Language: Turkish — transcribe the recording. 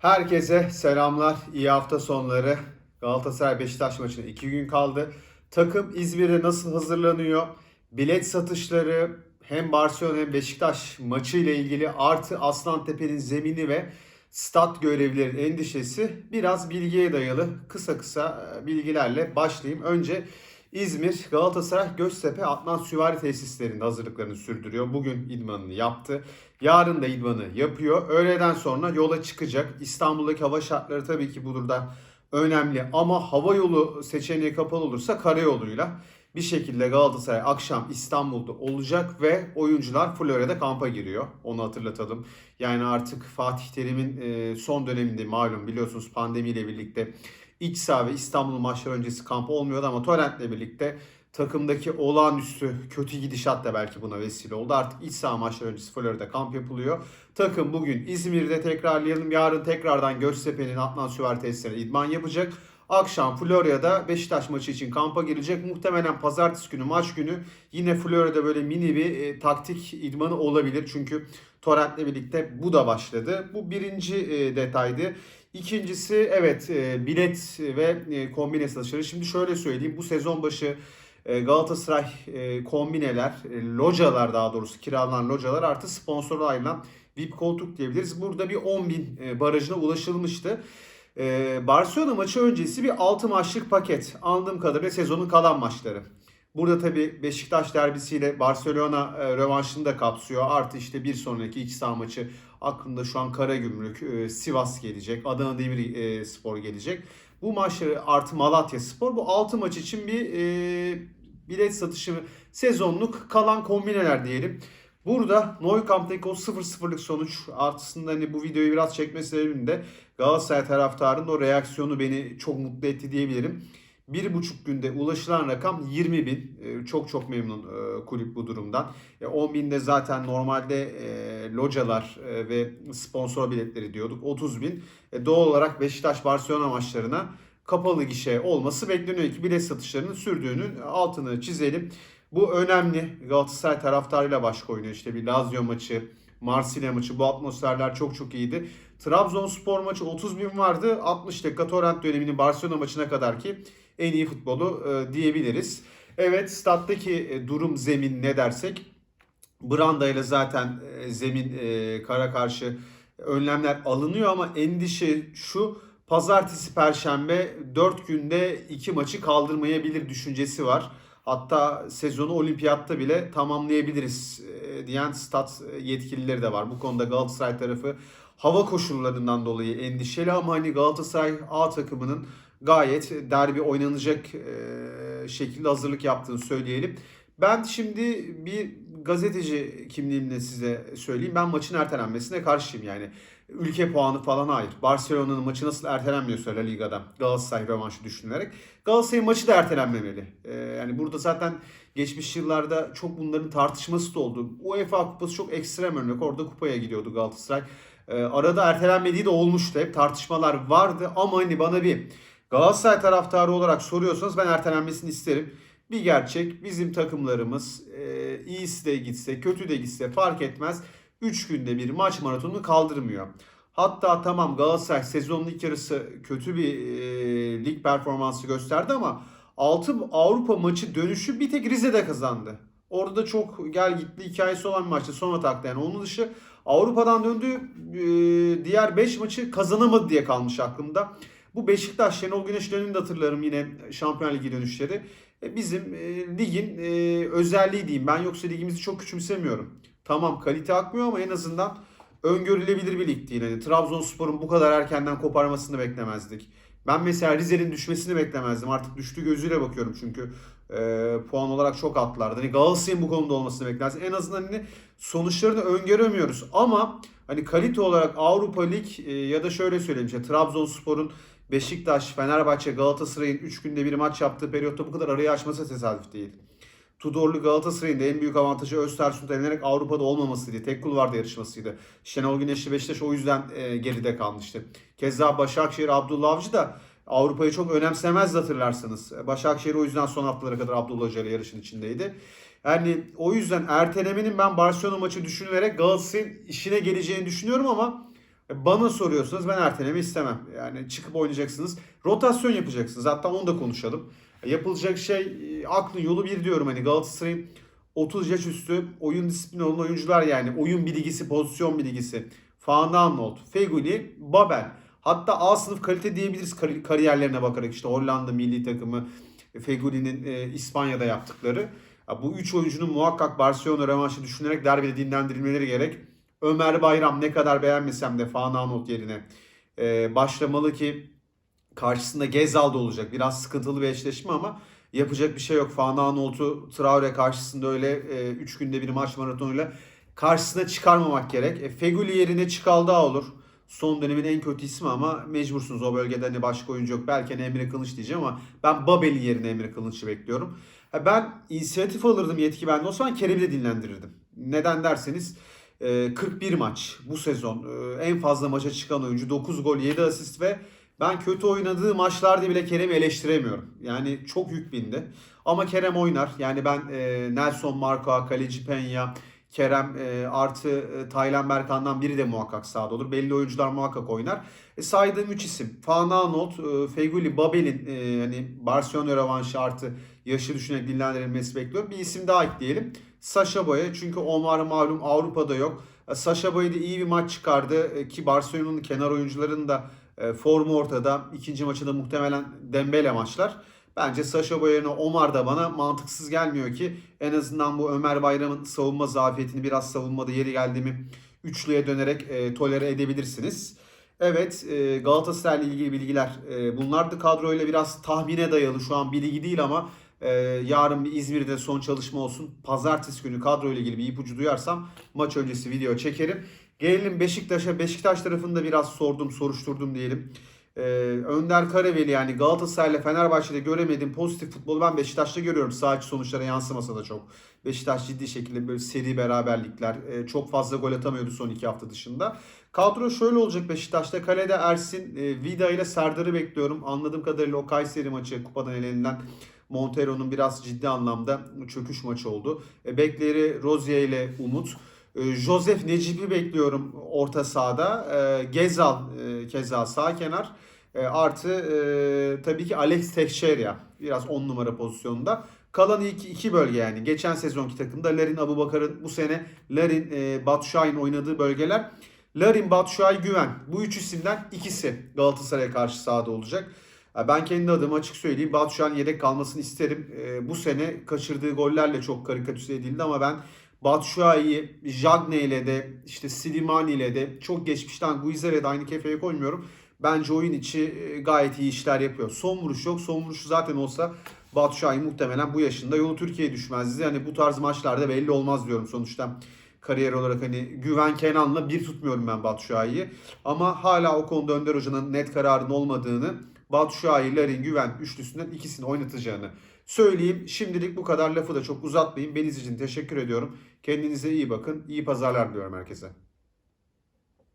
Herkese selamlar, iyi hafta sonları. Galatasaray Beşiktaş maçına iki gün kaldı. Takım İzmir'e nasıl hazırlanıyor? Bilet satışları hem Barcelona hem Beşiktaş maçı ile ilgili artı Aslantepe'nin zemini ve stat görevlilerin endişesi biraz bilgiye dayalı kısa kısa e, bilgilerle başlayayım. Önce İzmir Galatasaray Göztepe Adnan Süvari tesislerinde hazırlıklarını sürdürüyor. Bugün idmanını yaptı. Yarın da idmanı yapıyor. Öğleden sonra yola çıkacak. İstanbul'daki hava şartları tabii ki burada önemli ama hava yolu seçeneği kapalı olursa karayoluyla bir şekilde Galatasaray akşam İstanbul'da olacak ve oyuncular Florya'da kampa giriyor. Onu hatırlatalım. Yani artık Fatih Terim'in e, son döneminde malum biliyorsunuz pandemiyle birlikte iç saha ve İstanbul maçları öncesi kamp olmuyordu ama Torrent'le birlikte takımdaki olağanüstü kötü gidişat da belki buna vesile oldu. Artık iç saha maçları öncesi Florya'da kamp yapılıyor. Takım bugün İzmir'de tekrarlayalım. Yarın tekrardan Göztepe'nin Adnan Süvari tesislerine idman yapacak. Akşam Florya'da Beşiktaş maçı için kampa girecek. Muhtemelen pazartesi günü maç günü yine Florya'da böyle mini bir e, taktik idmanı olabilir. Çünkü Torrent'le birlikte bu da başladı. Bu birinci e, detaydı. İkincisi evet e, bilet ve e, kombine satışları. Şimdi şöyle söyleyeyim. Bu sezon başı e, Galatasaray e, kombineler, e, localar daha doğrusu kiralanan localar artı sponsora ayrılan VIP koltuk diyebiliriz. Burada bir 10 bin barajına ulaşılmıştı. E, Barcelona maçı öncesi bir 6 maçlık paket. Anladığım kadarıyla sezonun kalan maçları. Burada tabi Beşiktaş derbisiyle Barcelona e, rövanşını da kapsıyor. Artı işte bir sonraki iç saha maçı aklımda şu an Karagümrük, e, Sivas gelecek, Adana Demir e, Spor gelecek. Bu maçları artı Malatya Spor bu 6 maç için bir e, bilet satışı sezonluk kalan kombineler diyelim. Burada Nou Camp'taki o 0-0'lık sonuç artısında hani bu videoyu biraz çekme sebebim de Galatasaray taraftarının o reaksiyonu beni çok mutlu etti diyebilirim. Bir buçuk günde ulaşılan rakam 20 bin. Ee, Çok çok memnun e, kulüp bu durumdan. E, 10 binde zaten normalde e, localar e, ve sponsor biletleri diyorduk. 30 bin. E, doğal olarak Beşiktaş Barcelona maçlarına kapalı gişe olması bekleniyor ki bilet satışlarının sürdüğünün altını çizelim. Bu önemli. Galatasaray taraftarıyla başka oynuyor. İşte bir Lazio maçı, Marsilya maçı bu atmosferler çok çok iyiydi. Trabzonspor maçı 30 bin vardı. 60 dakika Torrent döneminin Barcelona maçına kadar ki en iyi futbolu e, diyebiliriz. Evet stat'taki e, durum zemin ne dersek Branda ile zaten e, zemin e, kara karşı önlemler alınıyor ama endişe şu pazartesi perşembe 4 günde 2 maçı kaldırmayabilir düşüncesi var. Hatta sezonu olimpiyatta bile tamamlayabiliriz e, diyen stat yetkilileri de var. Bu konuda Galatasaray tarafı hava koşullarından dolayı endişeli ama hani Galatasaray A takımının gayet derbi oynanacak e, şekilde hazırlık yaptığını söyleyelim. Ben şimdi bir gazeteci kimliğimle size söyleyeyim. Ben maçın ertelenmesine karşıyım yani. Ülke puanı falan hayır. Barcelona'nın maçı nasıl ertelenmiyorsa La Liga'da Galatasaray rövanşı düşünülerek. Galatasaray'ın maçı da ertelenmemeli. Ee, yani burada zaten geçmiş yıllarda çok bunların tartışması da oldu. UEFA kupası çok ekstrem örnek. Orada kupaya gidiyordu Galatasaray. Ee, arada ertelenmediği de olmuştu. Hep tartışmalar vardı ama hani bana bir Galatasaray taraftarı olarak soruyorsanız ben ertelenmesini isterim. Bir gerçek bizim takımlarımız e, iyisi de gitse kötü de gitse fark etmez. 3 günde bir maç maratonunu kaldırmıyor. Hatta tamam Galatasaray sezonun ilk yarısı kötü bir e, lig performansı gösterdi ama 6 Avrupa maçı dönüşü bir tek Rize'de kazandı. Orada da çok gel gitli hikayesi olan bir maçtı son atakta yani. Onun dışı Avrupa'dan döndü e, diğer 5 maçı kazanamadı diye kalmış aklımda. Bu Beşiktaş Şenol Güneş döneminde hatırlarım yine Şampiyon Ligi dönüşleri. E, Bizim e, ligin e, özelliği diyeyim. Ben yoksa ligimizi çok küçümsemiyorum. Tamam kalite akmıyor ama en azından öngörülebilir bir lig değil. Yani Trabzonspor'un bu kadar erkenden koparmasını beklemezdik. Ben mesela Rize'nin düşmesini beklemezdim. Artık düştüğü gözüyle bakıyorum çünkü e, puan olarak çok atlardı. Hani Galatasaray'ın bu konuda olmasını beklersin. En azından hani sonuçlarını öngöremiyoruz. Ama hani kalite olarak Avrupa Lig e, ya da şöyle söyleyeyim işte Trabzonspor'un Beşiktaş, Fenerbahçe, Galatasaray'ın 3 günde bir maç yaptığı periyotta bu kadar arayı açması tesadüf değil. Tudorlu Galatasaray'ın da en büyük avantajı Östersund'a elenerek Avrupa'da olmamasıydı. Tek kulvarda yarışmasıydı. Şenol Güneşli Beşiktaş o yüzden e, geride kalmıştı. Keza Başakşehir Abdullah Avcı da Avrupa'yı çok önemsemezdi hatırlarsanız. Başakşehir o yüzden son haftalara kadar Abdullah Hoca ile yarışın içindeydi. Yani o yüzden ertelemenin ben Barcelona maçı düşünülerek Galatasaray'ın işine geleceğini düşünüyorum ama Bana soruyorsunuz ben erteleme istemem. Yani çıkıp oynayacaksınız. Rotasyon yapacaksınız. Hatta onu da konuşalım. Yapılacak şey e, aklın yolu bir diyorum. Hani Galatasaray'ın 30 yaş üstü oyun disiplini olan oyuncular yani oyun bilgisi, pozisyon bilgisi. Van Aanholt, Feguli, Babel. Hatta A sınıf kalite diyebiliriz kar- kariyerlerine bakarak işte Hollanda milli takımı, Feguli'nin e, İspanya'da yaptıkları. Ya bu üç oyuncunun muhakkak Barcelona revanşı düşünerek derbide dinlendirilmeleri gerek. Ömer Bayram ne kadar beğenmesem de Van Aanholt yerine e, başlamalı ki karşısında Gezal da olacak. Biraz sıkıntılı bir eşleşme ama yapacak bir şey yok. Van Aanholt'u Traore karşısında öyle 3 günde bir maç maratonuyla karşısına çıkarmamak gerek. E, Feguli yerine Çıkaldağ olur. Son dönemin en kötü ismi ama mecbursunuz o bölgede hani başka oyuncu yok. Belki hani Emre Kılıç diyeceğim ama ben Babel'in yerine Emre Kılıç'ı bekliyorum. Ben inisiyatif alırdım yetki bende o zaman Kerem'i de dinlendirirdim. Neden derseniz e, 41 maç bu sezon e, en fazla maça çıkan oyuncu 9 gol 7 asist ve ben kötü oynadığı maçlarda bile Kerem'i eleştiremiyorum. Yani çok yük bindi. Ama Kerem oynar. Yani ben e, Nelson Marco, Kaleci Peña, Kerem e, artı e, Taylan Berkan'dan biri de muhakkak sahada olur. Belli oyuncular muhakkak oynar. E, saydığım 3 isim. Van Aanholt, e, Feguli, Babel'in e, hani Barcelona rövanşı artı yaşı düşünerek dinlendirilmesi bekliyorum. Bir isim daha ekleyelim. Sasha Boya. Çünkü Omar malum Avrupa'da yok. E, Sasha Boya da iyi bir maç çıkardı. E, ki Barcelona'nın kenar oyuncularının da e, formu ortada. İkinci maçı da muhtemelen Dembele maçlar. Bence Sasha Boy yerine Omar da bana mantıksız gelmiyor ki en azından bu Ömer Bayram'ın savunma zafiyetini biraz savunmada yeri geldi mi üçlüye dönerek e, tolere edebilirsiniz. Evet e, Galatasaray'la ilgili bilgiler e, bunlardı. Kadroyla biraz tahmine dayalı şu an bilgi değil ama e, yarın bir İzmir'de son çalışma olsun. Pazartesi günü kadroyla ilgili bir ipucu duyarsam maç öncesi video çekerim. Gelelim Beşiktaş'a. Beşiktaş tarafında biraz sordum, soruşturdum diyelim. Ee, Önder Karaveli yani Galatasaray ile Fenerbahçe'de göremediğim pozitif futbolu ben Beşiktaş'ta görüyorum. Sağ sonuçlara yansımasa da çok. Beşiktaş ciddi şekilde böyle seri beraberlikler, e, çok fazla gol atamıyordu son iki hafta dışında. Kadro şöyle olacak Beşiktaş'ta. Kalede Ersin, e, Vida ile Serdar'ı bekliyorum. Anladığım kadarıyla o Kayseri maçı kupadan elenilen Montero'nun biraz ciddi anlamda çöküş maçı oldu. E, bekleri Rozier ile Umut. E, Joseph Necip'i bekliyorum orta sahada. E, Gezal e, keza sağ kenar. E, artı e, tabii ki Alex Teixeira biraz 10 numara pozisyonunda. Kalan iki, iki bölge yani. Geçen sezonki takımda Larin Abubakar'ın bu sene Larin e, Batshuayi'nin oynadığı bölgeler. Larin Batshuayi Güven. Bu üç isimden ikisi Galatasaray'a karşı sahada olacak. Ya Ben kendi adıma açık söyleyeyim. Batshuayi'nin yedek kalmasını isterim. E, bu sene kaçırdığı gollerle çok karikatürize edildi ama ben Batshuayi'yi Jagne ile de işte Slimani ile de çok geçmişten Guizer'e de aynı kefeye koymuyorum. Bence oyun içi e, gayet iyi işler yapıyor. Son vuruş yok. Son vuruşu zaten olsa Batshuayi muhtemelen bu yaşında yolu Türkiye'ye düşmezdi. Yani bu tarz maçlarda belli olmaz diyorum sonuçta. Kariyer olarak hani Güven Kenan'la bir tutmuyorum ben Batshuayi'yi. Ama hala o konuda Önder Hoca'nın net kararın olmadığını Batshuayi, Larin, Güven üçlüsünden ikisini oynatacağını söyleyeyim. Şimdilik bu kadar lafı da çok uzatmayayım. Beni için teşekkür ediyorum. Kendinize iyi bakın. İyi pazarlar diliyorum herkese.